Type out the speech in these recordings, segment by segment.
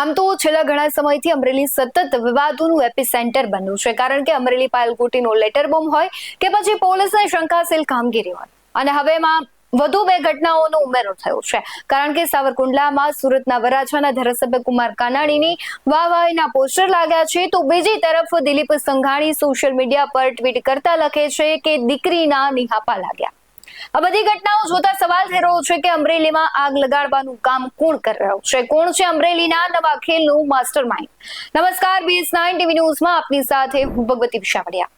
આમ તો છેલ્લા ઘણા સમયથી અમરેલી સતત વિવાદોનું એપિસેન્ટર બન્યું છે. કારણ કે અમરેલી પાયલકુટીનો લેટર બોમ્બ હોય કે પછી પોલીસને શંકાશીલ કામગીરી હોય. અને હવે એમાં વધુ બે ઘટનાઓનો ઉમેરો થયો છે. કારણ કે સાવરકુંડલામાં સુરતના વરાછાના ધારાસભ્ય કુમાર કાનાણીની વાહવાહીના પોસ્ટર લાગ્યા છે. તો બીજી તરફ દિલીપ સંઘાણી સોશિયલ મીડિયા પર ટ્વીટ કરતા લખે છે કે દીકરીના નિહાપા લાગ્યા. આ બધી ઘટનાઓ જોતા સવાલ થઈ રહ્યો છે કે અમરેલીમાં આગ લગાડવાનું કામ કોણ કરી રહ્યું છે? કોણ છે અમરેલીના નવા ખેલનું માસ્ટર માઇન્ડ? નમસ્કાર બીએસ નાઇન ટીવી ન્યૂઝમાં આપની સાથે હું ભગવતી વિશાવડિયા.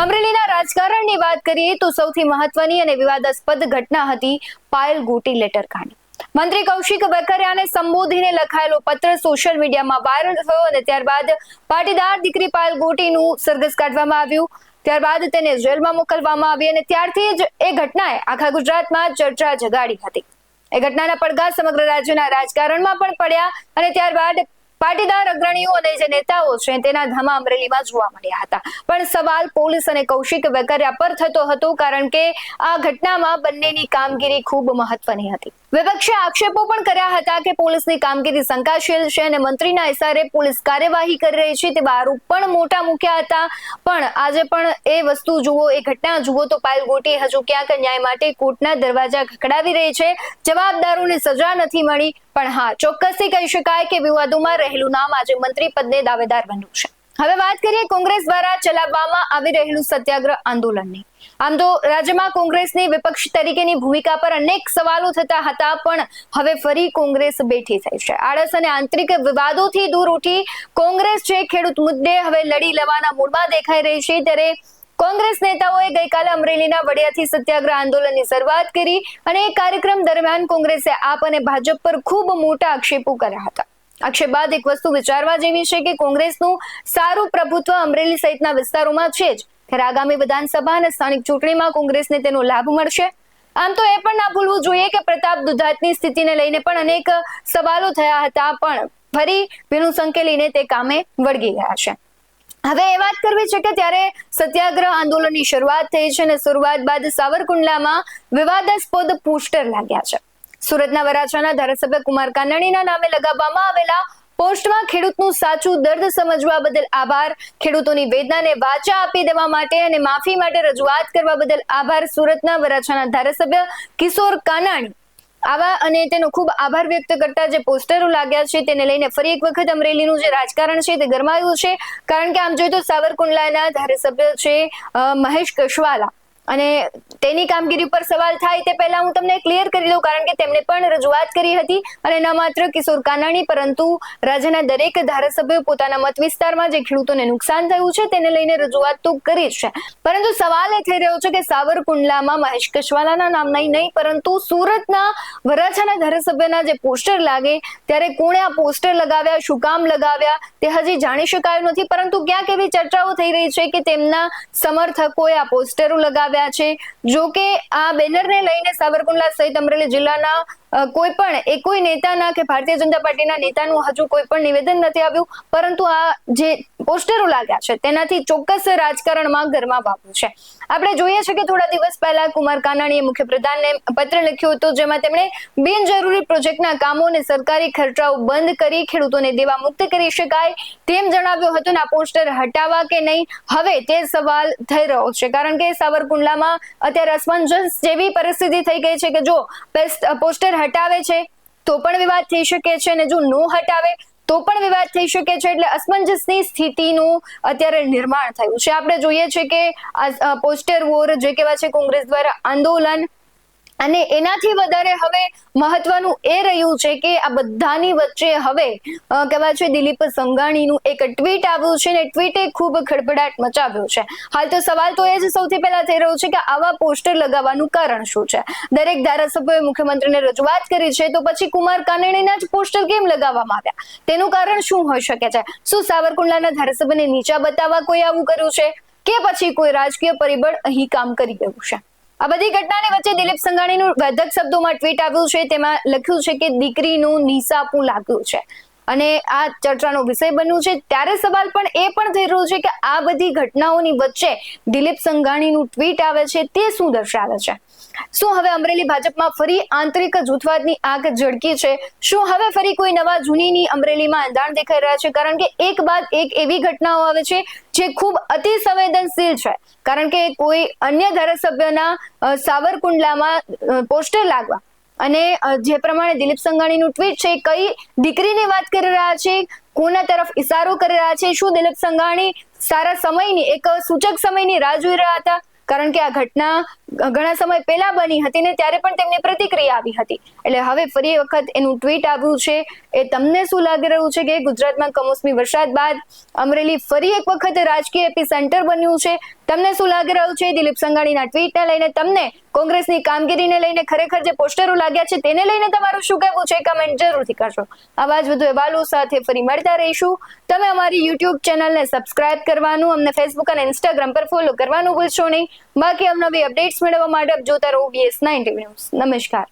અમરેલીના રાજકારણની વાત કરીએ તો સૌથી મહત્વની અને વિવાદાસ્પદ ઘટના હતી પાયલ ગોટી લેટર કાંડ મંત્રી કૌશિક વેકરિયાને સંબોધીને લખાયેલો પત્ર સોશિયલ મીડિયામાં વાયરલ થયો અને ત્યારબાદ પાટીદાર દીકરી પાયલ ગોટીનું સરઘસ કાઢવામાં આવ્યું. ત્યારબાદ તેને જેલમાં મોકલવામાં આવી અને ત્યારથી જ એ ઘટનાએ આખા ગુજરાતમાં ચર્ચા જગાડી હતી. એ ઘટનાના પડઘા સમગ્ર રાજ્યના રાજકારણમાં પણ પડ્યા અને ત્યારબાદ પાટીદાર અગ્રણીઓ અને જે નેતાઓ છે તેના ધામા અમરેલીમાં જોવા મળ્યા હતા. પણ સવાલ પોલીસ અને કૌશિક વેકરિયા પર થતો હતો કારણ કે આ ઘટનામાં બંનેની કામગીરી ખૂબ મહત્વની હતી. વિપક્ષે આક્ષેપો પણ કર્યા હતા કે પોલીસની કામગીરી શંકાશીલ છે અને મંત્રીના ઇશારે પોલીસ કાર્યવાહી કરી રહી છે. તેવા આરોપ પણ મોટા મૂક્યા હતા. પણ આજે પણ એ વસ્તુ જુઓ, એ ઘટના જુઓ તો પાયલ ગોટી હજુ ક્યાંક ન્યાય માટે કોર્ટના દરવાજા ખખડાવી રહી છે. જવાબદારોને સજા નથી મળી. પણ હા, ચોક્કસથી કહી શકાય કે વિવાદોમાં રહેલું નામ આજે મંત્રી પદને દાવેદાર બન્યું છે. હવે વાત કરીએ કોંગ્રેસ દ્વારા ચલાવવામાં આવી રહેલું સત્યાગ્રહ આંદોલનની. આમ તો રાજ્યમાં કોંગ્રેસની વિપક્ષ તરીકેની ભૂમિકા પર અનેક સવાલો થતા હતા, પણ હવે ફરી કોંગ્રેસ બેઠી થઈ છે. આળસ અને આંતરિક વિવાદોથી દૂર ઉઠી કોંગ્રેસ જે ખેડૂત મુદ્દે હવે લડી લેવાના મૂડમાં દેખાઈ રહી છે, ત્યારે કોંગ્રેસ નેતાઓએ ગઈકાલે અમરેલીના વડિયાથી સત્યાગ્રહ આંદોલનની શરૂઆત કરી અને એ કાર્યક્રમ દરમિયાન કોંગ્રેસે આપ અને ભાજપ પર ખૂબ મોટા આક્ષેપો કર્યા હતા. આક્ષેપ બાદ એક વસ્તુ વિચારવા જેવી છે કે કોંગ્રેસનું સારું પ્રભુત્વ અમરેલી સહિતના વિસ્તારોમાં છે જ. ત્યારે આગામી વિધાનસભા અને સ્થાનિક ચૂંટણીમાં કોંગ્રેસને તેનો લાભ મળશે. આમ તો એ પણ ના ભૂલવું જોઈએ કે પ્રતાપ દુધાતની સ્થિતિને લઈને પણ અનેક સવાલો થયા હતા, પણ ફરી ભીનું સંકેલીને તે કામે વળગી ગયા છે. હવે એ વાત કરવી છે કે ત્યારે સત્યાગ્રહ આંદોલનની શરૂઆત થઈ છે અને શરૂઆત બાદ સાવરકુંડલામાં વિવાદાસ્પદ પોસ્ટર લાગ્યા છે. સુરતના વરાછાના ધારાસભ્ય કુમાર કાનાણીના નામે લગાવવામાં આવેલા પોસ્ટમાં ખેડૂતનું સાચું દર્દ સમજવા બદલ આભાર. ખેડૂતોની વેદનાને વાચા આપી દેવા માટે અને માફી માટે રજૂઆત કરવા બદલ આભાર સુરતના વરાછાના ધારાસભ્ય કિશોર કાનાણી. આવા અને તેનો ખૂબ આભાર વ્યક્ત કરતા જે પોસ્ટરો લાગ્યા છે તેને લઈને ફરી એક વખત અમરેલીનું જે રાજકારણ છે તે ગરમાયું છે. કારણ કે આમ જોઈએ તો સાવરકુંડલાના ધારાસભ્ય છે મહેશ કશવાલા. અને તેની કામગીરી પર સવાલ થાય તે પહેલા હું તમને ક્લિયર કરી દઉં, કારણ કે તેમણે પણ રજૂઆત કરી હતી અને ન માત્ર કિશોર કાનાણી, પરંતુ રાજ્યના દરેક ધારાસભ્યો પોતાના મત વિસ્તારમાં જે ખેડૂતોને નુકસાન થયું છે તેને લઈને રજૂઆત તો કરી છે. પરંતુ સવાલ એ થઈ રહ્યો છે કે સાવરકુંડલામાં મહેશ કશવાલાના નામ નહીં નહીં, પરંતુ સુરતના વરાછાના ધારાસભ્યના જે પોસ્ટર લાગે, ત્યારે કોણે આ પોસ્ટર લગાવ્યા, શું કામ લગાવ્યા, તે હજી જાણી શકાયું નથી, પરંતુ ક્યાંક એવી ચર્ચાઓ થઈ રહી છે કે તેમના સમર્થકોએ આ પોસ્ટરો લગાવ્યા છે. જો કે આ બેનરને લઈને સાબરકુંડલા સહિત અમરેલી જિલ્લાના કોઈ પણ એ નેતાના કે ભારતીય જનતા પાર્ટીના નેતાનું હજુ કોઈ પણ નિવેદન નથી આવ્યું. પરંતુ આ જે પોસ્ટરો લાગ્યા છે તેનાથી ચોક્કસ રાજકારણમાં ગરમા આવ્યું છે. આપણે જોઈએ છે કે થોડા દિવસ પહેલા કુમાર કાનાણીએ મુખ્યપ્રધાનને પત્ર લખ્યો હતો જેમાં તેમણે બિનજરૂરી પ્રોજેક્ટના કામો અને સરકારી ખર્ચાઓ બંધ કરી ખેડૂતોને દેવા મુક્ત કરી શકાય તેમ જણાવ્યું હતું આ પોસ્ટર હટાવવા કે નહીં, હવે તે સવાલ થઈ રહ્યો છે. કારણ કે સાવરકુંડલામાં અત્યારે અસમંજસ જેવી પરિસ્થિતિ થઈ ગઈ છે કે જો પોસ્ટર હટાવે છે, તો પણ વિવાદ થઈ શકે છે અને જો નો હટાવે, તો પણ વિવાદ થઈ શકે છે. એટલે અસમંજસની સ્થિતિનું અત્યારે નિર્માણ થયું છે. આપણે જોઈએ છે કે પોસ્ટર વોર જે કહેવાય છે કોંગ્રેસ દ્વારા આંદોલન અને એનાથી વધારે હવે મહત્વનું એ રહ્યું છે કે આ બધાની વચ્ચે હવે કહેવાય છે દિલીપ સંઘાણીનું એક ટ્વીટ આવ્યું છે ને ટ્વીટે ખૂબ ખડભડાટ મચાવ્યો છે. હાલ તો સવાલ તો એ જ સૌથી પહેલા થઈ રહ્યો છે કે આવા પોસ્ટર લગાવવાનું કારણ શું છે? દરેક ધારાસભ્યોએ મુખ્યમંત્રીને રજૂઆત કરી છે તો પછી કુમાર કાનાણીના જ પોસ્ટર કેમ લગાવવામાં આવ્યા? તેનું કારણ શું હોઈ શકે છે? શું સાવરકુંડલાના ધારાસભ્યને નીચા બતાવવા કોઈ આવું કર્યું છે? કે પછી કોઈ રાજકીય પરિબળ અહીં કામ કરી ગયું છે? આ બધી ઘટનાની વચ્ચે દિલીપ સંઘાણીનું વેધક શબ્દોમાં ટ્વીટ આવ્યું છે. તેમાં લખ્યું છે કે દીકરીનું નિશાપું લાગ્યું છે. અને આ ચર્ચાનો વિષય બન્યું છે. ત્યારે સવાલ પણ એ પણ થઈ રહ્યો છે કે આ બધી ઘટનાઓની વચ્ચે દિલીપ સંઘાણીનું ટ્વીટ આવે છે, તે શું દર્શાવે છે? શું હવે અમરેલી ભાજપમાં ફરી આંતરિક જૂથવાદની આગ ઝડકી છે? શું હવે ફરી કોઈ નવા જૂનીની અમરેલીમાં અંધાણ દેખાઈ રહ્યા છે? કારણ કે એક બાદ એક એવી ઘટનાઓ આવે છે જે ખૂબ અતિ સંવેદનશીલ છે. કારણ કે કોઈ અન્ય ધારાસભ્યના સાવરકુંડલામાં પોસ્ટર લાગવા અને જે પ્રમાણે દિલીપ સંઘાણીનું ટ્વીટ છે કઈ દીકરીની વાત કરી રહ્યા છે, કોના તરફ ઇશારો કરી રહ્યા છે, શું દિલીપ સંઘાણી સારા સમયની, એક સૂચક સમયની રાહ જોઈ રહ્યા હતા? કારણ કે આ ઘટના ઘણા સમય પહેલા બની હતી ને ત્યારે પણ તેમની પ્રતિક્રિયા આવી હતી. એટલે હવે ફરી વખત એનું ટ્વીટ આવ્યું છે. એ તમને શું લાગી રહ્યું છે કે ગુજરાતમાં કમોસમી વરસાદ બાદ અમરેલી ફરી એક વખત રાજકીય એપી સેન્ટર બન્યું છે? તમને શું લાગી રહ્યું છે દિલીપ સંઘાણીના ટ્વીટને લઈને? તમને કોંગ્રેસની કામગીરીને લઈને ખરેખર જે પોસ્ટરો લાગ્યા છે, તેને લઈને તમારું શું કહેવું છે? કમેન્ટ જરૂરથી કરશો આવા જ વધુ અહેવાલો સાથે ફરી મળતા રહીશું. તમે અમારી યુટ્યુબ ચેનલને સબસ્ક્રાઇબ કરવાનું, અમને ફેસબુક અને ઇન્સ્ટાગ્રામ પર ફોલો કરવાનું ભૂલશો નહીં. બાકી અવનવી અપડેટ્સ મેળવવા માટે જોતા રહો બીએસ નાઇન ન્યૂઝ નમસ્કાર.